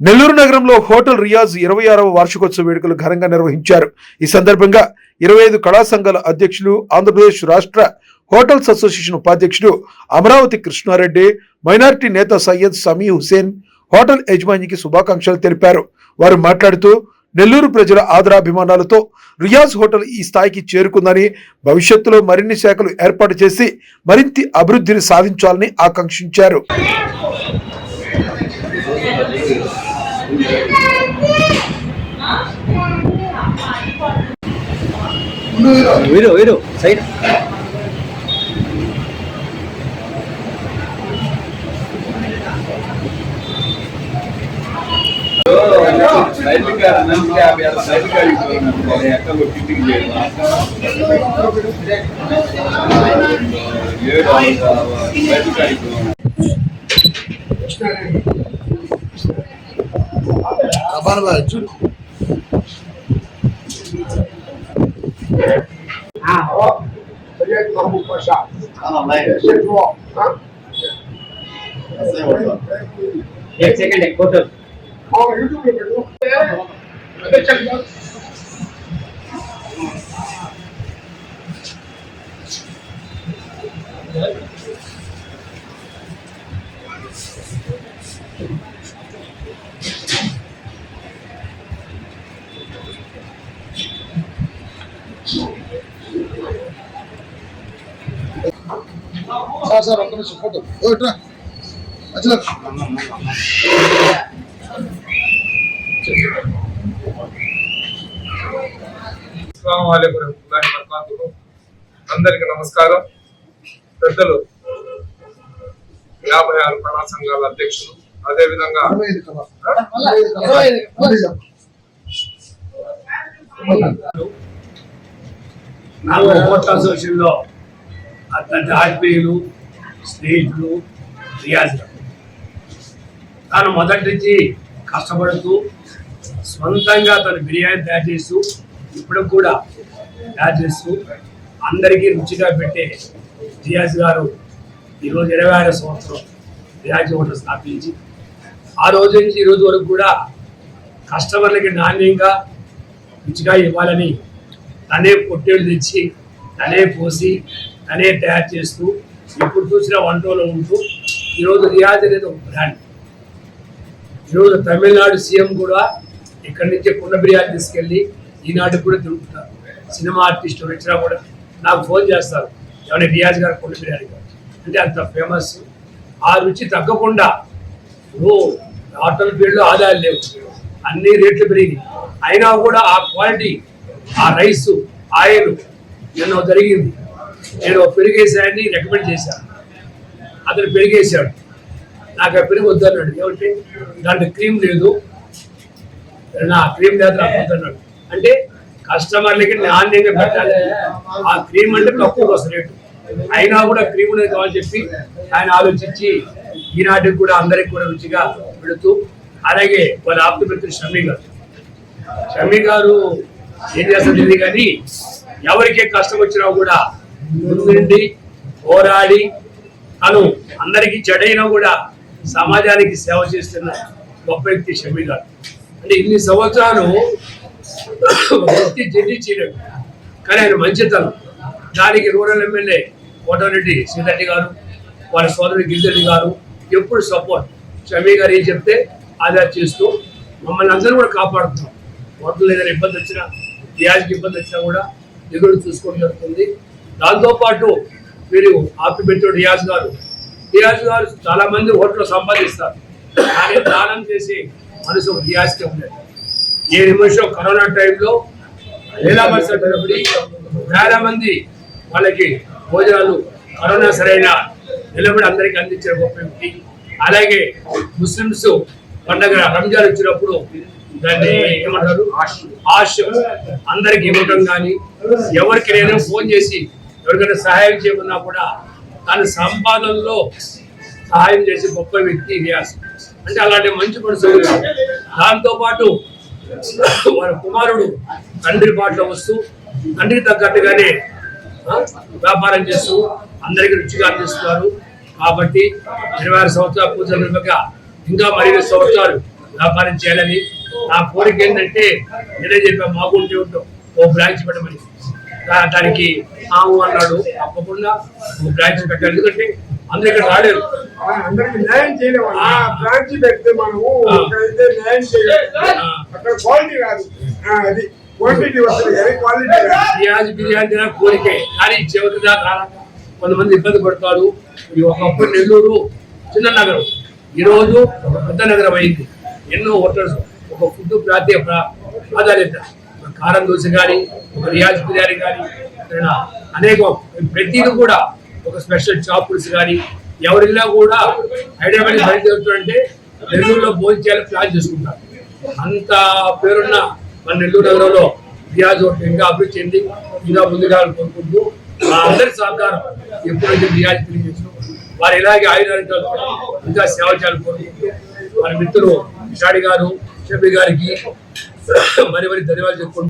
నెల్లూరు నగరంలో హోటల్ రియాజ్ ఇరవై ఆరవ వార్షికోత్సవ వేడుకలు ఘనంగా నిర్వహించారు. ఈ సందర్భంగా ఇరవై ఐదు కళా సంఘాల అధ్యక్షులు ఆంధ్రప్రదేశ్ రాష్ట్ర హోటల్స్ అసోసియేషన్ ఉపాధ్యక్షుడు అమరావతి కృష్ణారెడ్డి మైనారిటీ నేత సయ్యద్ సమీ హుసేన్ హోటల్ యజమానికి శుభాకాంక్షలు తెలిపారు. వారు మాట్లాడుతూ నెల్లూరు ప్రజల ఆదరాభిమానాలతో రియాజ్ హోటల్ ఈ స్థాయికి చేరుకుందని భవిష్యత్తులో మరిన్ని శాఖలు ఏర్పాటు చేసి మరింత అభివృద్ధిని సాధించాలని ఆకాంక్షించారు. వీడు వీడు సైడ్. సైనిక 我是。看到没？先说啊。先我说。别这个脸过头。好，你注意点。不哎。那个讲。సార్ సార్ ఒక్క నిమిషం ఫోటో. అందరికి నమస్కారం. పెద్దలు యాభై ఆరు కళా సంఘాల అధ్యక్షులు. అదే విధంగా అరవై ఐదు కదా అరవై ఐదు మళ్ళీ చెప్పు. నాకు హోటల్ అసోసియేషన్లో అట్లాంటి ఆత్మీయులు స్నేహితులు రియాజ్ తాను మొదటి నుంచి కష్టపడుతూ సొంతంగా తను బిర్యానీ తయారు చేస్తూ ఇప్పుడు కూడా తయారు చేస్తూ అందరికీ రుచిగా పెట్టే రియాజ్ గారు ఈరోజు ఇరవై ఆరో సంవత్సరం రియాజ్ హోటల్ స్థాపించి ఆ రోజు నుంచి ఈ రోజు వరకు కూడా కస్టమర్లకి నాణ్యంగా రుచిగా ఇవ్వాలని తనే పొట్టేళ్ళు తెచ్చి తనే పోసి తనే తయారు చేస్తూ ఎప్పుడు చూసినా వంటలో ఉంటూ ఈరోజు రియాజ్ అనేది ఒక బ్రాండ్ ఈరోజు తమిళనాడు సీఎం కూడా ఇక్కడి నుంచే కుండ బిర్యానీ తీసుకెళ్ళి ఈనాటికి కూడా తిరుగుతున్నారు సినిమా ఆర్టిస్ట్ వచ్చినా కూడా నాకు ఫోన్ చేస్తారు ఏమైనా రియాజ్ గారు కుండ బిర్యానీ గారు అంటే అంత ఫేమస్ ఆ రుచి తగ్గకుండా ఓ హోటల్ ఫీల్డ్లో ఆదాయాలు లేవు. అన్ని రేట్లు పెరిగి అయినా కూడా ఆ క్వాలిటీ ఆ రైస్ ఆయిల్ ఎన్నో జరిగింది. నేను పెరిగేసాయని రికమెండ్ చేశాను అతను పెరిగేశాడు. నాకు ఆ పెరుగు వద్దన్నాడు ఏమంటే దాంట్లో క్రీమ్ లేదు. నా క్రీమ్ లేదు నాకు వద్దన్నాడు అంటే కస్టమర్లకి నాణ్యంగా పెట్టాలి. ఆ క్రీమ్ అంటే తక్కువ వస్తుంది రేటు అయినా కూడా క్రీమ్ అనేది కావాలని చెప్పి ఆయన ఆలోచించి ఈనాటికి కూడా అందరికి కూడా రుచిగా పెడుతూ అలాగే వాళ్ళ ఆప్తమిత్రుడు షమీ గారు. షమీ గారు ఏం చేస్తారు తెలియదు కానీ ఎవరికే కష్టం వచ్చినా కూడా ముందుండి పోరాడి తను అందరికీ చెడైనా కూడా సమాజానికి సేవ చేస్తున్న గొప్ప వ్యక్తి షమి గారు అంటే ఇన్ని సంవత్సరాలు వ్యక్తి జడ్జించలేడు కానీ ఆయన మంచితనం. దానికి రూరల్ ఎమ్మెల్యే కోటారెడ్డి సీతారెడ్డి గారు వారి సోదరుడు గిరిజరెడ్డి గారు ఎప్పుడు సపోర్ట్ షమీ గారు ఏం చెప్తే ఆదా చేస్తూ మమ్మల్ని అందరూ కూడా కాపాడుతున్నాం. హోటల్ ఏదైనా ఇబ్బంది వచ్చినా రియాజ్కి ఇబ్బంది వచ్చినా కూడా ఎదురు చూసుకోవడం జరుగుతుంది. దాంతోపాటు మీరు ఆపిపెట్టు రియాజ్ గారు. రియాజ్ గారు చాలా మంది హోటల్ సంపాదిస్తారు. కానీ దానం చేసి మనసు రియాజ్గా ఉండేది. ఏ నిమిషం కరోనా టైంలో లీలా బస్ వేల మంది వాళ్ళకి భోజనాలు కరోనా సరైన నిలబడి అందరికీ అందించిన గొప్ప వ్యక్తి. అలాగే ముస్లిమ్స్ పండగ రంజాన్ వచ్చినప్పుడు దాన్ని ఏమంటారు? ఆశ. అందరికి ఇవ్వటం కానీ ఎవరికి నేను ఫోన్ చేసి ఎవరికైనా సహాయం చేయమన్నా కూడా తన సంపాదనలో సహాయం చేసే గొప్ప వ్యక్తి ఇలియాస్. అంటే అలాంటి మంచి మనుషులు దాంతోపాటు వారి కుమారుడు తండ్రి బాటలో వస్తూ తండ్రికి తగ్గట్టుగానే వ్యాపారం చేస్తూ అందరికీ రుచిగా అందిస్తున్నారు. కాబట్టి ఇరవై ఆరు సంవత్సరాల పూజ నిర్మగా ఇంకా మరిన్ని సంవత్సరాలు వ్యాపారం చేయాలని నా కోరిక ఏంటంటే నేనే చెప్పా మాగుంటే ఉంటాం ఓ బ్రాంచ్ పెట్టమని. దానికి ఆవు అన్నాడు. తప్పకుండా బ్రాంచ్ పెట్టాలి. ఎందుకంటే అందరూ ఇక్కడ రాలేరు. అందరికి న్యాయం చేయలేము. ఆ బ్రాంచ్ పెడితే మనము ఇక్కడైతే న్యాయం చేయలేము. అక్కడ క్వాలిటీ ఆ, అది క్వాంటిటీ వస్తుంది. కానీ క్వాలిటీ బిర్యానీ కోరికే. కానీ చివరి దాకా కొంతమంది ఇబ్బంది పడతారు. ఈ ఒకప్పుడు నెల్లూరు చిన్న నగరం. ఈ రోజు ఒక పెద్ద నగరం అయింది. ఎన్నో హోటల్స్. ఒక ఫుడ్ ప్రాంతీయ ప్రాధాన్యత ఒక కారం దోశ కానీ ఒక రియాజ్ బిర్యానీ కానీ ఏదైనా అనేకం. ప్రతిదీ కూడా ఒక స్పెషల్ చాపుల్స్ కానీ ఎవరిలా కూడా హైదరాబాద్ బయలుదేరుతుంటే నెల్లూరులో భోజనం చేయాలని ప్లాన్ చేసుకుంటారు. అంత పేరున్న మన నెల్లూరు నగరంలో రియాజ్ ఇంకా అభివృద్ధి చెంది ఇంకా ముందుగా కోరుకుంటూ మా అందరి సహకారం ఎప్పుడైతే రియాజ్ తెలియజేసిన వారు ఇలాగే ఆయుధాలు ఇంకా సేవ చేయాలని కోరుకుంటూ మన మిత్రులు షాడి గారు షబీ గారికి మరి మరి ధన్యవాదాలు చెప్పుకుంటూ